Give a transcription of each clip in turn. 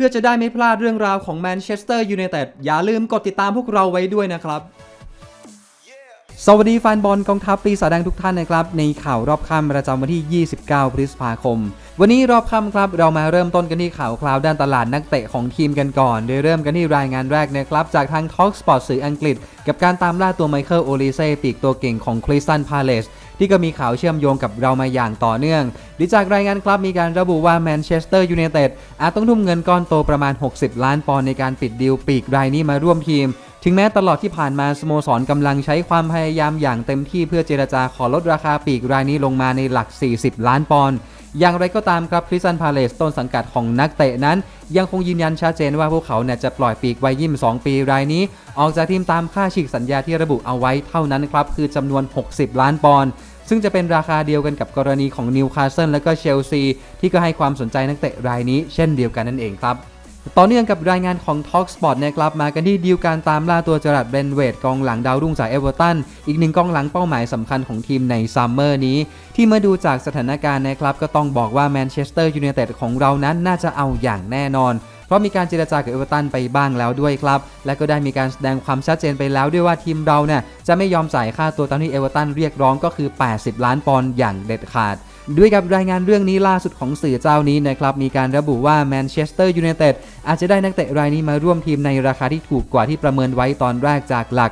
พื่อจะได้ไม่พลาดเรื่องราวของแมนเชสเตอร์ยูไนเต็ดอย่าลืมกดติดตามพวกเราไว้ด้วยนะครับ สวัสดีแฟนบอลกองทัพปีศาจแดงทุกท่านนะครับ ในข่าวรอบค่ำประจำวันที่ 29 พฤษภาคม วันนี้รอบค่ำครับ เรามาเริ่มต้นกันที่ข่าวคราวด้านตลาดนักเตะของทีมกันก่อนโดยเริ่มกันที่รายงานแรกนะครับ จากทาง Talk Sport สื่ออังกฤษ กับการตามล่าตัวไมเคิลโอลิเซ่ปีกตัวเก่งของคริสตันพาเลส ที่ก็มีข่าวเชื่อมโยงกับเรามาอย่างต่อเนื่องดิจากรายงานครับมีการระบุว่าแมนเชสเตอร์ยูไนเต็ดอาจต้องทุ่มเงินก้อนโตประมาณ 60 ล้านปอนด์ในการปิดดีลปีกรายนี้มาร่วมทีมถึงแม้ตลอดที่ผ่านมาสโมสรกำลังใช้ความพยายามอย่างเต็มที่เพื่อเจรจาขอลดราคาปีกรายนี้ลงมาในหลัก 40 ล้านปอนด์ อย่างไรก็ตามครับคริสตันพาเลสต้นสังกัดของนักเตะนั้น ยังคงยืนยันชัดเจนว่าพวกเขาเนี่ยจะปล่อยปีกวัย22 ปีรายนี้ ออกจากทีมตามค่าฉีกสัญญาที่ระบุเอาไว้เท่านั้นครับคือจำนวน 60 ล้านปอนด์ซึ่งจะเป็นราคาเดียวกันกับกรณีของนิวคาสเซิลและก็เชลซีที่ก็ให้ความสนใจนักเตะรายนี้เช่นเดียวกันนั่นเองครับ ต่อเนื่องกับรายงานของ Talk Sport นะครับมากันที่ดีลการตามล่าตัวจรัดเบนเวดกองหลังดาวรุ่งจากเอเวอร์ตันอีกหนึ่งกองหลังเป้าหมายสำคัญของทีมในซัมเมอร์นี้ ที่เมื่อดูจากสถานการณ์นะครับก็ต้องบอกว่าแมนเชสเตอร์ยูไนเต็ดของเรานั้นน่าจะเอาอย่างแน่นอนเพราะมีการเจรจากับเอเวอร์ตันไปบ้างแล้วด้วยครับ และก็ได้มีการแสดงความชัดเจนไปแล้วด้วยว่าทีมเราเนี่ยจะไม่ยอมจ่ายค่าตัวตามที่เอเวอร์ตันเรียกร้องก็คือ 80 ล้านปอนด์อย่างเด็ดขาด ด้วยกับรายงานเรื่องนี้ล่าสุดของสื่อเจ้านี้นะครับมีการระบุว่าแมนเชสเตอร์ยูไนเต็ดอาจจะได้นักเตะรายนี้มาร่วมทีมในราคาที่ถูกกว่าที่ประเมินไว้ตอนแรกจากหลัก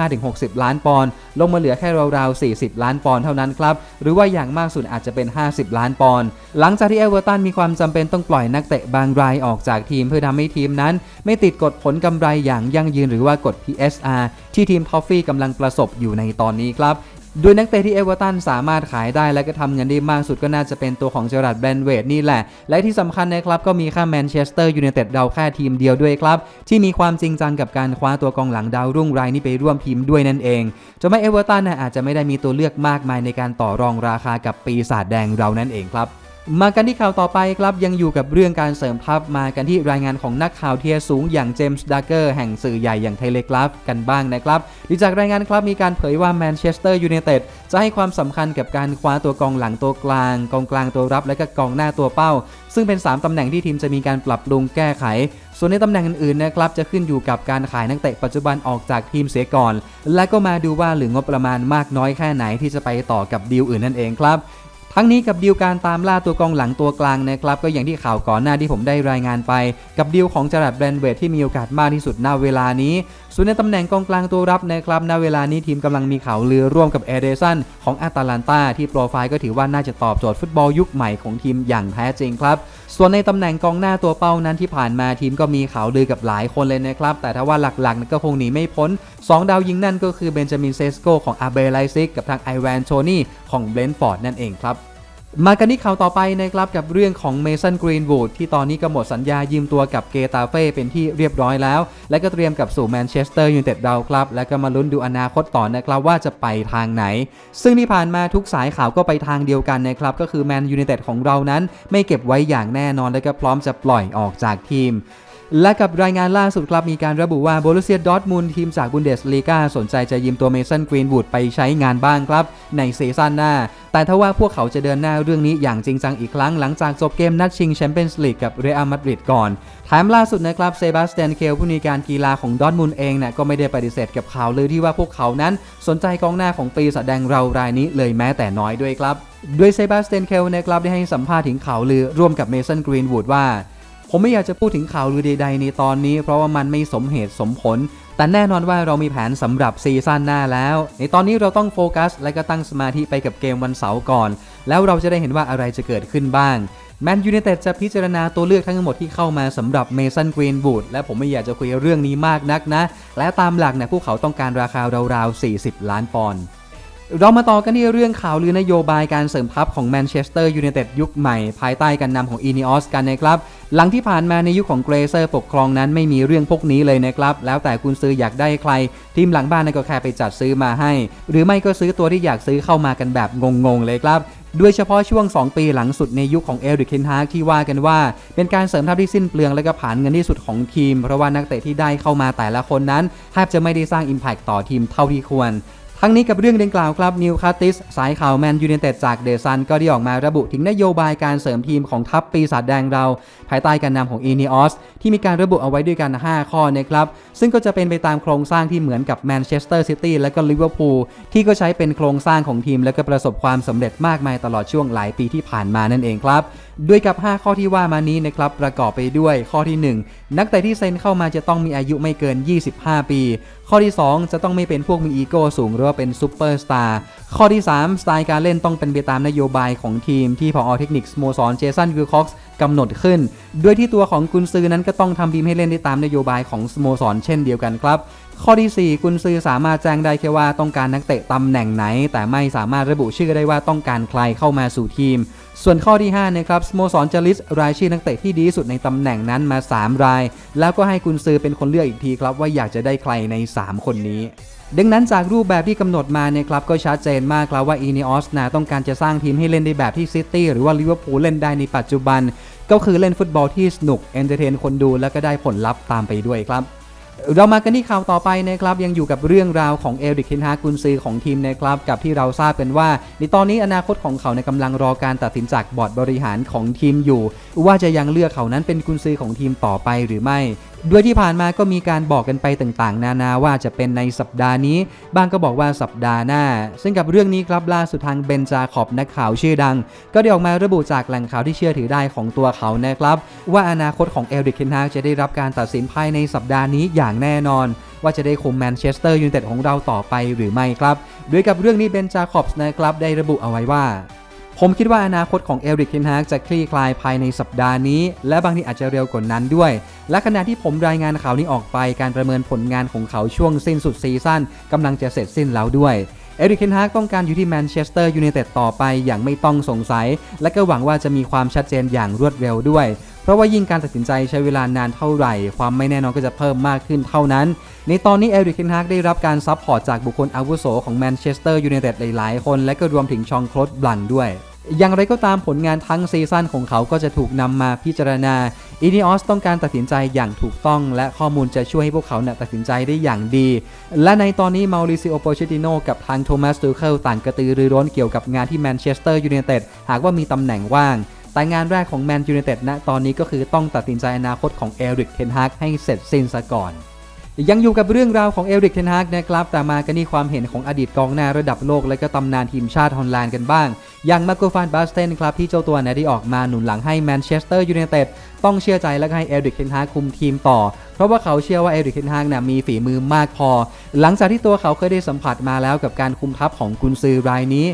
55-60 ล้านปอนด์ลงมาเหลือแค่ราวๆ 40 ล้านปอนด์เท่านั้นครับ หรือว่าอย่างมากสุดอาจจะเป็น 50 ล้านปอนด์หลังจากที่เอเวอร์ตันมีความจำเป็นต้องปล่อยนักเตะบางรายออกจากทีมเพื่อทำให้ทีมนั้น ไม่ติดกฎผลกำไรอย่างยั่งยืนหรือว่ากฎ PSR ที่ทีมทอฟฟี่กำลังประสบอยู่ในตอนนี้ครับ โดยนักเตะที่เอเวอร์ตันสามารถขายได้และก็ทำเงินได้มากสุดก็น่าจะเป็นตัวของเจอรัดแบรนเวดนี่แหละ และที่สำคัญนะครับก็มีค่าแมนเชสเตอร์ยูไนเต็ดเราแค่ทีมเดียวด้วยครับ ที่มีความจริงจังกับการคว้าตัวกองหลังดาวรุ่งรายนี้ไปร่วมทีมด้วยนั่นเองจะไม่เอเวอร์ตันอาจจะไม่ได้มีตัวเลือกมากมายในการต่อรองราคากับปีศาจแดงเรานั่นเองครับ มากันที่ข่าวต่อไปครับยังอยู่กับเรื่องการเสริมทัพมากันที่รายงานของนักข่าวเทียสูงอย่างเจมส์ดักเกอร์แห่งสื่อใหญ่อย่างเทเลกราฟกันบ้างนะครับดีจากรายงานครับมีการเผยว่าแมนเชสเตอร์ยูไนเต็ดจะให้ความสำคัญกับการคว้าตัวกองหลังตัวกลาง กองกลางตัวรับและก็กองหน้าตัวเป้า ซึ่งเป็น 3ตำแหน่งที่ทีมจะมีการปรับปรุงแก้ไข ส่วนในตำแหน่งอื่นๆนะครับจะขึ้นอยู่กับการขายนักเตะปัจจุบันออกจากทีมเสียก่อน และก็มาดูว่าเหลืองบประมาณมากน้อยแค่ไหนที่จะไปต่อกับดีลอื่นนั่นเองครับ ทั้งนี้กับดีลการตามล่าตัวกองหลังตัวกลางนะครับก็อย่างที่ข่าวก่อนหน้าที่ผมได้รายงานไป กับดีลของจรัดแบรนเวทที่มีโอกาสมากที่สุดณเวลานี้ ส่วนในตำแหน่งกองกลางตัวรับนะครับณเวลานี้ทีมกำลังมีข่าวลือร่วมกับเอเดสันของอาตาลันตาที่โปรไฟล์ก็ถือว่าน่าจะตอบโจทย์ฟุตบอลยุคใหม่ของทีมอย่างแท้จริงครับส่วนในตำแหน่งกองหน้าตัวเป้านั้นที่ผ่านมาทีมก็มีข่าวลือกับหลายคนเลยนะครับแต่ถ้าว่าหลักๆก็คงหนีไม่พ้น 2 ดาวยิงนั่นก็คือเบนจามินเซสโกของอาเบไลซิกกับทางไอแวนโชนี่ของเบรนฟอร์ดนั่นเองครับ มากันที่ข่าวต่อไปนะครับกับเรื่องของเมสันกรีนวูดที่ตอนนี้ก็หมดสัญญายืมตัวกับเกตาเฟ่เป็นที่เรียบร้อยแล้ว และก็เตรียมกับสู่แมนเชสเตอร์ยูไนเต็ดเราครับ และก็มาลุ้นดูอนาคตต่อนะครับว่าจะไปทางไหน ซึ่งที่ผ่านมาทุกสายข่าวก็ไปทางเดียวกันนะครับ ก็คือแมนยูไนเต็ดของเรานั้น ไม่เก็บไว้อย่างแน่นอนและก็พร้อมจะปล่อยออกจากทีม และกับรายงานล่าสุดครับมีการระบุว่าโบรุเซียดอร์ทมุนทีมจากบุนเดสลีกาสนใจจะยืมตัวเมสันกรีนวูดไปใช้งานบ้างครับ ในซีซั่นหน้า แต่ถ้าว่าพวกเขาจะเดินหน้าเรื่องนี้อย่างจริงจังอีกครั้งหลังจากจบเกมนัดชิงแชมเปี้ยนส์ลีกกับเรอัลมาดริดก่อนแถมล่าสุดนะครับเซบาสเตียนเคลผู้มีการกีฬาของดอร์ทมุนเองเนี่ยก็ไม่ได้ปฏิเสธกับข่าวลือที่ว่าพวกเขานั้น สนใจกองหน้าของปีศาจแดงเรารายนี้เลยแม้แต่น้อยด้วยครับด้วยเซบาสเตียนเคลนะครับได้ให้สัมภาษณ์ถึงข่าวลือร่วมกับเมสันกรีนวูดว่า ผมไม่อยากจะพูดถึงข่าวลือใดๆในตอนนี้ เพราะว่ามันไม่สมเหตุสมผล แต่แน่นอนว่าเรามีแผนสำหรับซีซั่นหน้าแล้ว ในตอนนี้เราต้องโฟกัส และก็ตั้งสมาธิไปกับเกมวันเสาร์ก่อน แล้วเราจะได้เห็นว่าอะไรจะเกิดขึ้นบ้างแมนยูไนเต็ดจะพิจารณาตัวเลือกทั้งหมดที่เข้ามาสำหรับเมสันกรีนบูดและผมไม่อยากจะคุยเรื่องนี้มากนักนะ และตามหลักเนี่ยพวกเขาต้องการราคาราวๆ 40 ล้านปอนด์เรามาต่อกันที่เรื่องข่าวลือนโยบายการเสริมทัพของแมนเชสเตอร์ยูไนเต็ดยุคใหม่ ภายใต้การนำของอีนิออสกันนะครับ หลังที่ผ่านมาในยุคของเกรเซอร์ปกครองนั้นไม่มีเรื่องพวกนี้เลยนะครับ แล้วแต่คุณซื้ออยากได้ใคร ทีมหลังบ้านก็แค่ไปจัดซื้อมาให้ หรือไม่ก็ซื้อตัวที่อยากซื้อเข้ามากันแบบงงๆเลยครับโดยเฉพาะช่วง 2 ปีหลังสุดในยุคของเอริกเคนฮากที่ว่ากันว่า เป็นการเสริมทัพที่สิ้นเปลืองและก็ผ่านเงินที่สุดของทีม เพราะว่านักเตะที่ได้เข้ามาแต่ละคนนั้นแทบจะไม่ได้สร้าง Impact ต่อทีมเท่าที่ควร ทั้งนี้กับเรื่องดังกล่าวครับนิวคาติสสายข่าวแมนยู i นเต็ดจากเดซันก็ได้ออกมาระบุถึงนโยบายการเสริมทีมของทัพปีศาจแดงเรา ภายใต้การนำของอีนีออสที่มีการระบุเอาไว้ด้วยกัน 5 ข้อนะครับ ซึ่งก็จะเป็นไปตามโครงสร้างที่เหมือนกับแมนเชสเตอร์ซิตี้และก็ลิเวอร์พูลที่ก็ใช้เป็นโครงสร้างของทีม และก็ประสบความสำเร็จมากมายตลอดช่วงหลายปีที่ผ่านมานั่นเองครับด้วยกับ 5 ข้อที่ว่ามานี้นะครับประกอบไปด้วยข้อที่ 1 นักเตะที่เซ็นเข้ามาจะต้องมีอายุไม่เกิน 25 ปี ข้อที่ 2 จะต้องไม่เป็นพวกมีอีโก้สูงหรือว่าเป็นซูเปอร์สตาร์ข้อที่ 3 สไตล์การเล่นต้องเป็นไปตามนโยบายของทีมที่พอเทคนิคสโมสรเจสันวิลคอกซ์กำหนดขึ้น ด้วยที่ตัวของกุนซือนั้นก็ต้องทำทีมให้เล่นได้ตามนโยบายของสโมสรเช่นเดียวกันครับ ข้อที่ 4 กุนซือสามารถแจ้งได้แค่ว่าต้องการนักเตะตำแหน่งไหน แต่ไม่สามารถระบุชื่อได้ว่าต้องการใครเข้ามาสู่ทีม ส่วนข้อที่5นะครับสโมสรจะลิสต์รายชื่อนักเตะที่ดีที่สุดในตำแหน่งนั้นมา 3 ราย แล้วก็ให้กุนซือเป็นคนเลือกอีกทีครับว่าอยากจะได้ใครใน 3 คนนี้ ดังนั้นจากรูปแบบที่กำหนดมาเนี่ยครับก็ชัดเจนมากแล้วว่าอีเนอสนาต้องการจะสร้างทีมให้เล่นในแบบที่ซิตี้หรือว่าลิเวอร์พูลเล่นได้ในปัจจุบัน ก็คือเล่นฟุตบอลที่สนุกเอนเตอร์เทนคนดูแล้วก็ได้ผลลัพธ์ตามไปด้วยครับเรามากันที่ข่าวต่อไปนะครับ ยังอยู่กับเรื่องราวของเอริกเคนฮากุนซือของทีมนะครับ กับที่เราทราบกันว่า ในตอนนี้อนาคตของเขาในกำลังรอการตัดสินจากบอร์ดบริหารของทีมอยู่ ว่าจะยังเลือกเขานั้นเป็นกุนซือของทีมต่อไปหรือไม่ ด้วยที่ผ่านมาก็มีการบอกกันไปต่างๆ นานาว่าจะเป็นในสัปดาห์นี้ บางก็บอกว่าสัปดาห์หน้า ซึ่งกับเรื่องนี้ครับล่าสุดทางเบนจาขอบนักข่าวชื่อดัง ก็ได้ออกมาระบุจากแหล่งข่าวที่เชื่อถือได้ของตัวเขานะครับ ว่าอนาคตของเอริกเคนฮากจะได้รับการตัดสินภายในสัปดาห์นี้อย่างแน่นอน ว่าจะได้คุมแมนเชสเตอร์ยูไนเต็ดของเราต่อไปหรือไม่ครับ ด้วยกับเรื่องนี้เบนจาขอบนะครับได้ระบุเอาไว้ว่า ผมคิดว่าอนาคตของเอริกเทนฮากจะคลี่คลายภายในสัปดาห์นี้ และบางทีอาจจะเร็วกว่านั้นด้วย และขณะที่ผมรายงานข่าวนี้ออกไปการประเมินผลงานของเขาช่วงสิ้นสุดซีซั่นกำลังจะเสร็จสิ้นแล้วด้วยเอริกเทนฮากต้องการอยู่ที่แมนเชสเตอร์ยูไนเต็ดต่อไปอย่างไม่ต้องสงสัย และก็หวังว่าจะมีความชัดเจนอย่างรวดเร็วด้วย เพราะว่ายิ่งการตัดสินใจใช้เวลานานเท่าไหร่ ความไม่แน่นอนก็จะเพิ่มมากขึ้นเท่านั้น ในตอนนี้เอริกเทนฮากได้รับการซัพพอร์ตจากบุคคลอาวุโสของแมนเชสเตอร์ยูไนเต็ดหลายๆ คน และก็รวมถึงชองโคลดบลังด้วยอย่างไรก็ตามผลงานทั้งซีซั่นของเขาก็จะถูกนำมาพิจารณาอินิออสต้องการตัดสินใจอย่างถูกต้อง และข้อมูลจะช่วยให้พวกเขาเนี่ยตัดสินใจได้อย่างดี และในตอนนี้มาริซิโอโปเชติโนกับทางโทมัสตูเคิลต่างกระตือรือร้นเกี่ยวกับงานที่แมนเชสเตอร์ยูไนเต็ดหากว่ามีตำแหน่งว่าง แต่งานแรกของแมนยูไนเต็ดณตอนนี้ก็คือต้องตัดสินใจอนาคตของเอริกเทนฮากให้เสร็จสิ้นซะก่อน ยังอยู่กับเรื่องราวของเอริกเทนฮากนะครับแต่มากันที่ความเห็นของอดีตกองหน้าระดับโลก และก็ตำนานทีมชาติฮอลแลนด์กันบ้าง อย่างมาโกฟานบาสเทนครับที่เจ้าตัวเนี่ยได้ออกมาหนุนหลังให้แมนเชสเตอร์ยูไนเต็ดต้องเชื่อใจและให้เอริกเทนฮากคุมทีมต่อ เพราะว่าเขาเชื่อว่าเอริกเทนฮากเนี่ยมีฝีมือมากพอ หลังจากที่ตัวเขาเคยได้สัมผัสมาแล้วกับการคุมทัพของกุนซือรายนี้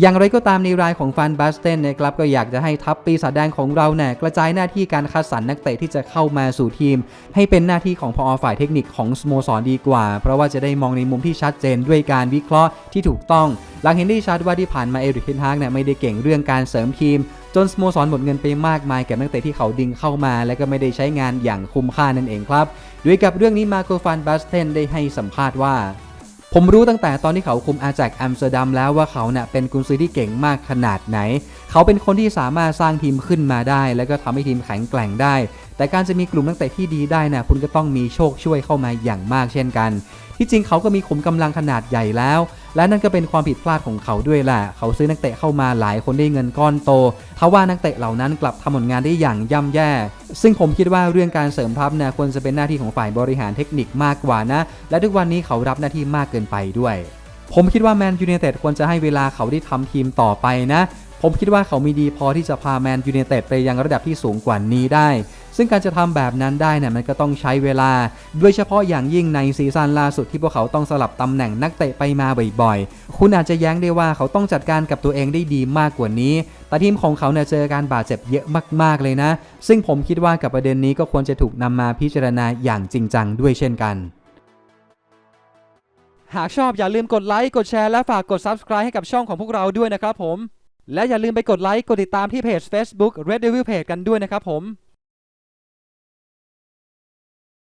อย่างไรก็ตามในรายของฟันบาสเตนนะครับก็อยากจะให้ทัพปีศาจแดงของเราเนี่ยกระจายหน้าที่การคัดสรรนักเตะที่จะเข้ามาสู่ทีม ให้เป็นหน้าที่ของพอฝ่ายเทคนิคของสโมสรดีกว่า เพราะว่าจะได้มองในมุมที่ชัดเจนด้วยการวิเคราะห์ที่ถูกต้อง หลังเห็นได้ชัดว่าที่ผ่านมาเอริกเทนฮากเนี่ยไม่ได้เก่งเรื่องการเสริมทีม จนสโมสรหมดเงินไปมากมายกับนักเตะที่เขาดึงเข้ามา และก็ไม่ได้ใช้งานอย่างคุ้มค่านั่นเองครับด้วยกับเรื่องนี้มาโกฟันบาสเทนได้ให้สัมภาษณ์ว่า ผมรู้ตั้งแต่ตอนที่เขาคุมอาแจกอัมสเตอร์ดัมแล้วว่าเขาเนะ่ยเป็นกุนซือที่เก่งมากขนาดไหน เขาเป็นคนที่สามารถสร้างทีมขึ้นมาได้ แล้วก็ทำให้ทีมแข็งแกร่งได้ แต่การจะมีกลุ่มนักเตะที่ดีได้นะคุณก็ต้องมีโชคช่วยเข้ามาอย่างมากเช่นกัน ที่จริงเขาก็มีขุมกำลังขนาดใหญ่แล้ว และนั่นก็เป็นความผิดพลาดของเขาด้วยแหละ เขาซื้อนักเตะเข้ามาหลายคนได้เงินก้อนโตทว่านักเตะเหล่านั้นกลับทำผลงานได้อย่างย่ำแย่ ซึ่งผมคิดว่าเรื่องการเสริมทัพเนี่ยควรจะเป็นหน้าที่ของฝ่ายบริหารเทคนิคมากกว่านะ และทุกวันนี้เขารับหน้าที่มากเกินไปด้วย ผมคิดว่าแมนยูไนเต็ดควรจะให้เวลาเขาได้ทำทีมต่อไปนะผมคิดว่าเขามีดีพอที่จะพาแมนยูไนเต็ดไปยังระดับที่สูงกว่านี้ได้ ซึ่งการจะทำแบบนั้นได้เนี่ยมันก็ต้องใช้เวลา โดยเฉพาะอย่างยิ่งในซีซั่นล่าสุดที่พวกเขาต้องสลับตำแหน่งนักเตะไปมาบ่อยๆ คุณอาจจะแย้งได้ว่าเขาต้องจัดการกับตัวเองได้ดีมากกว่านี้ แต่ทีมของเขาเนี่ยเจอการบาดเจ็บเยอะมากๆเลยนะ ซึ่งผมคิดว่ากับประเด็นนี้ก็ควรจะถูกนำมาพิจารณาอย่างจริงจังด้วยเช่นกันหากชอบอย่าลืมกดไลค์ กดแชร์ และฝากกด Subscribe ให้กับช่องของพวกเราด้วยนะครับผม และอย่าลืมไปกดไลค์ กดติดตามที่เพจ Facebook Red Devil Page กันด้วยนะครับผม